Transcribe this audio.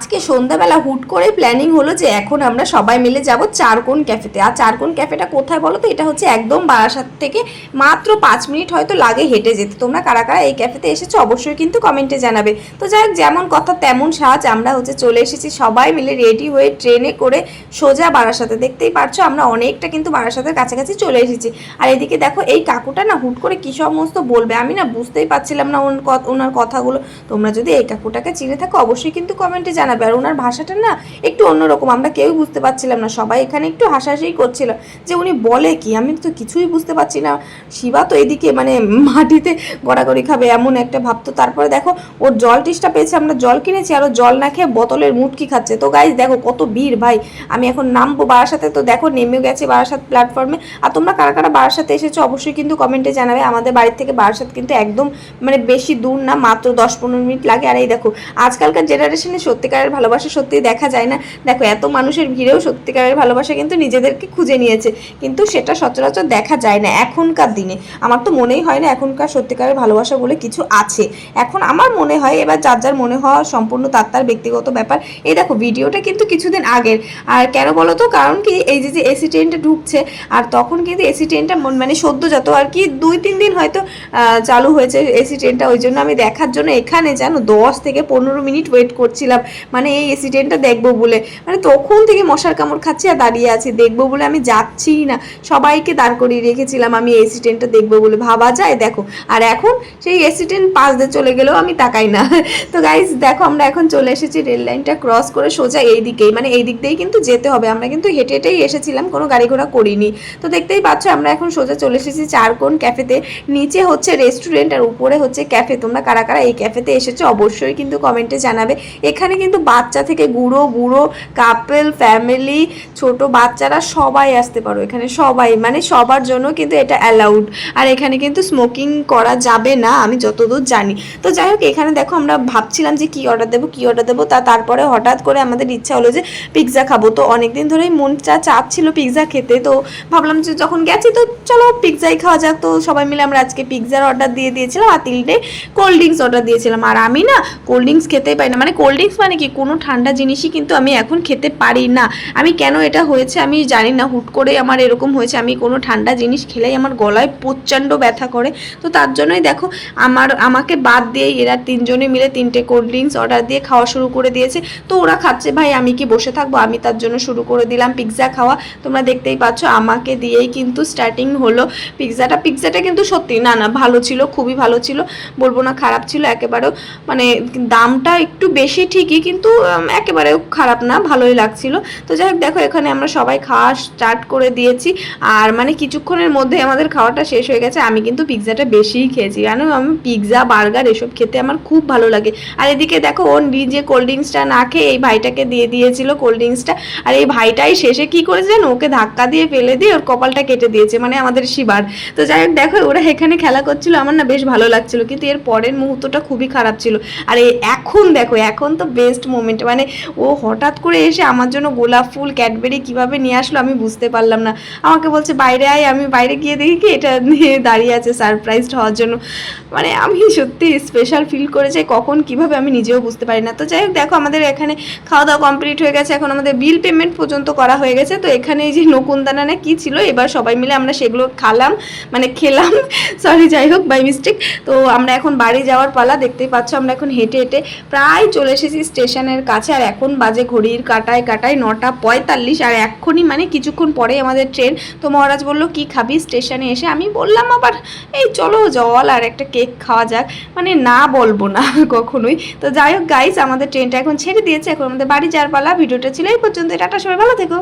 আজকে সন্ধ্যাবেলা হুট করে প্ল্যানিং হলো যে এখন আমরা সবাই মিলে যাব চারকোন ক্যাফেতে। আর চারকোন ক্যাফেটা কোথায় বলো তো? এটা হচ্ছে একদম বারাসাত থেকে মাত্র পাঁচ মিনিট হয়তো লাগে হেঁটে যেতে। তোমরা কারা কারা এই ক্যাফেতে এসেছ অবশ্যই কিন্তু কমেন্টে জানাবে। তো যাই হোক, যেমন কথা তেমন সাজ আমরা হচ্ছে চলে এসেছি সবাই মিলে রেডি হয়ে ট্রেনে করে সোজা বারাসাতে। দেখতেই পারছ আমরা অনেকটা কিন্তু বারাসাতের কাছাকাছি চলে এসেছি। আর এদিকে দেখো এই কাকুটা না হুট করে কী সমস্ত বলবে? আমি না বুঝতেই পারছিলাম না ওন- ওনার কথাগুলো। তোমরা যদি এই কাকুটাকে চিনে থাকো অবশ্যই কিন্তু কমেন্টে জানাবে। আর ওনার ভাষাটা না একটু অন্যরকম। আমরা কেউ বুঝতে পারছিলাম না, সবাই এখানে একটু হাসাহাসি করছিল। যে উনি বলে কি, আমি তো কিছুই বুঝতে পারছি না। শিবা তো এদিকে মানে মাটিতে গড়াগড়ি খাবে এমন একটা ভাবতো তারপরে দেখো, ওর জল টিসটা পেয়েছে, আমরা জল কিনেছি আর ও জল না খেয়ে বোতলের মুটকি খাচ্ছে। তো গাইজ দেখো কত ভিড় ভাই। আমি এখন নামবো বারাসাতে, তো দেখো নেমে গেছে বারাসাত প্ল্যাটফর্মে আর তোমরা কারা কারা বারাসাতে এসেছ, অবশ্যই কিন্তু কমেন্টে জানাবে। আমাদের বাড়ির থেকে বারাসাত কিন্তু একদম মানে বেশি দূর না, মাত্র দশ পনেরো মিনিট লাগে। আর এই দেখো, আজকালকার জেনারেশনে সত্যিকারের ভালোবাসা সত্যি দেখা যায় না। দেখো, এত মানুষের ভিড়েও সত্যিকারের ভালোবাসা কিন্তু নিজেদেরকে খুঁজে নিয়েছে। কিন্তু সেটা সচরাচর দেখা যায় না এখনকার দিনে। আমার তো মনেই হয় না এখনকার সত্যিকারের ভালোবাসা বলে কিছু আছে। এখন আমার মনে হয় এবার যার যার মনে হওয়া সম্পূর্ণ তার তার ব্যক্তিগত ব্যাপার। এই দেখো, ভিডিওটা কিন্তু কিছুদিন আগের। আর কেন বলো তো? কারণ কি এই যে যে এসি ট্রেনটা ঢুকছে, আর তখন কিন্তু এসি ট্রেনটা মন- সদ্যজাত। আর কি দুই, তিন দিন হয়তো চালু হয়েছে এসি ট্রেনটা ওই জন্য আমি দেখার জন্য এখানে জানো দশ থেকে পনেরো মিনিট ওয়েট করছিলাম। মানে এই ট্রেনটা দেখব বলে। মানে তখন থেকে মশার কামড় খাচ্ছি আর দাঁড়িয়ে আছি। দেখব বলে আমি যাচ্ছিই না। সবাইকে দাঁড় করিয়ে রেখেছিলাম আমি এসি ট্রেনটা দেখব বলে। ভাবা যায় দেখো। আর এখন সেই ট্রেন পাশ দিয়ে চলে গেলেও আমি তাকাই না। তো গাইজ দেখো আমরা এখন চলে এসেছি রেল লাইনটা ক্রস করে সোজা এই দিকেই মানে এই দিক দিয়েই কিন্তু যেতে হবে। আমরা কিন্তু হেঁটে হেঁটেই এসেছিলাম, কোনো গাড়ি ঘোড়া করিনি। তো দেখতেই পাচ্ছ আমরা এখন সোজা চলে এসেছি চারকোন ক্যাফেতে নিচে হচ্ছে রেস্টুরেন্ট আর উপরে হচ্ছে ক্যাফে তোমরা কারা কারা এই ক্যাফেতে এসেছ অবশ্যই কিন্তু কমেন্টে জানাবে। এখানে কিন্তু বাচ্চা থেকে গুঁড়ো, বুড়ো কাপেল ফ্যামিলি ছোট বাচ্চারা সবাই আসতে পারো এখানে, সবাই। মানে সবার জন্য কিন্তু এটা অ্যালাউড আর এখানে কিন্তু স্মোকিং করা যাবে না, আমি যতদূর জানি। তো যাই হোক, এখানে দেখো আমরা ভাবছিলাম যে কি অর্ডার দেবো, কি অর্ডার দেবো। তা তারপরে হঠাৎ করে আমাদের ইচ্ছা হলো যে পিৎজা খাব। তো অনেকদিন ধরেই মনটা চাপ ছিল পিৎজা খেতে। তো ভাবলাম যে যখন গেছি, তো চলো পিৎজাই খাওয়া যাক। তো সবাই মিলে আমরা আজকে পিৎজার অর্ডার দিয়ে দিয়েছিলাম। আর তিনটে কোল্ড ড্রিঙ্কস অর্ডার দিয়েছিলাম। আর আমি না কোল্ড ড্রিঙ্কস খেতেই পাই না। মানে কোল্ড ড্রিঙ্কস মানে কি? কোনো ঠান্ডা জিনিসই কিন্তু আমি এখন খেতে পারি না। আমি কেন এটা হয়েছে আমি জানি না, হুট করে আমার এরকম হয়েছে, আমি কোনো ঠান্ডা জিনিস খেলেই আমার গলায় প্রচণ্ড ব্যথা করে। তো তার জন্যই দেখো, আমার, আমাকে বাদ দিয়ে এরা তিনজনে মিলে তিনটে কোল্ড ড্রিঙ্কস অর্ডার দিয়ে খাওয়া শুরু করে দিয়েছে। তো ওরা খাচ্ছে, ভাই, আমি কি বসে থাকব? আমি তার জন্য শুরু করে দিলাম পিৎজা খাওয়া। তোমরা দেখতেই পাচ্ছ, আমাকে দিয়েই কিন্তু স্টার্টিং হলো পিৎজাটা। পিৎজাটা কিন্তু সত্যি, না না, ভালো ছিল, খুবই ভালো ছিল, বলব না খারাপ ছিল, একেবারেও মানে দামটা একটু বেশি ঠিকই, কিন্তু উম, একেবারেও খারাপ না ভালোই লাগছিল। তো যাই হোক দেখো এখানে আমরা সবাই খাওয়া স্টার্ট করে দিয়েছি। আর মানে কিছুক্ষণের মধ্যে আমাদের খাওয়াটা শেষ হয়ে গেছে। আমি কিন্তু পিৎজাটা বেশিই খেয়েছি। কেন আমি পিৎজা বার্গার এসব খেতে আমার খুব ভালো লাগে। আর এদিকে দেখো ও নিজে কোল্ড ড্রিঙ্কসটা না খেয়ে এই ভাইটাকে দিয়ে দিয়েছিল কোল্ড ড্রিঙ্কসটা আর এই ভাইটাই শেষে কি করেছে ওকে ধাক্কা দিয়ে ফেলে দিয়ে ওর কপালটা কেটে দিয়েছে মানে আমাদের শিবার। তো যাই হোক দেখো ওরা এখানে খেলা করছিল আমার না বেশ ভালো লাগছিল। কিন্তু এর পরের মুহূর্তটা খুবই খারাপ ছিল। আর এখন দেখো এখন তো বেস্ট মোমেন্ট মানে ও হঠাৎ করে এসে আমার জন্য গোলাপ ফুল, ক্যাডবেরি কীভাবে নিয়ে আসলো আমি বুঝতে পারলাম না। আমাকে বলছে, বাইরে আয়, আমি বাইরে গিয়ে দেখি কি এটা নিয়ে দাঁড়িয়ে আছে সারপ্রাইজড হওয়ার জন্য। মানে আমি সত্যি স্পেশাল ফিল করেছে কখন কীভাবে আমি নিজেও বুঝতে পারি না। তো যাই হোক, দেখো আমাদের এখানে খাওয়া দাওয়া কমপ্লিট হয়ে গেছে। এখন আমাদের বিল পেমেন্ট পর্যন্ত করা হয়ে গেছে। তো এখানে এই যে নকুনদানা না কি ছিল, এবার সবাই মিলে আমরা সেগুলো খালাম মানে খেলাম। সরি যাই হোক বাই মিস্টেক তো আমরা এখন বাড়ি যাওয়ার পালা, দেখতেই পাচ্ছ, আমরা এখন হেঁটে হেঁটে প্রায় চলে এসেছি স্টেশনের কাছে আর এখন বাজে ঘড়ির কাটায় কাটায় নটা পঁয়তাল্লিশ আর এক্ষুনি মানে কিছুক্ষণ পরে আমাদের ট্রেন। তো মহারাজ বলল, কি খাবি? স্টেশনে এসে আমি বললাম, আবার এই চলো জল আর একটা কেক খাওয়া যাক। মানে না বলব না কখনোই। তো যাই হোক গাইস আমাদের ট্রেনটা এখন ছেড়ে দিয়েছে। এখন আমাদের বাড়ি যাওয়ার পালা। ভিডিওটা ছিল এই পর্যন্ত টাটা সবাই, ভালো থেকো।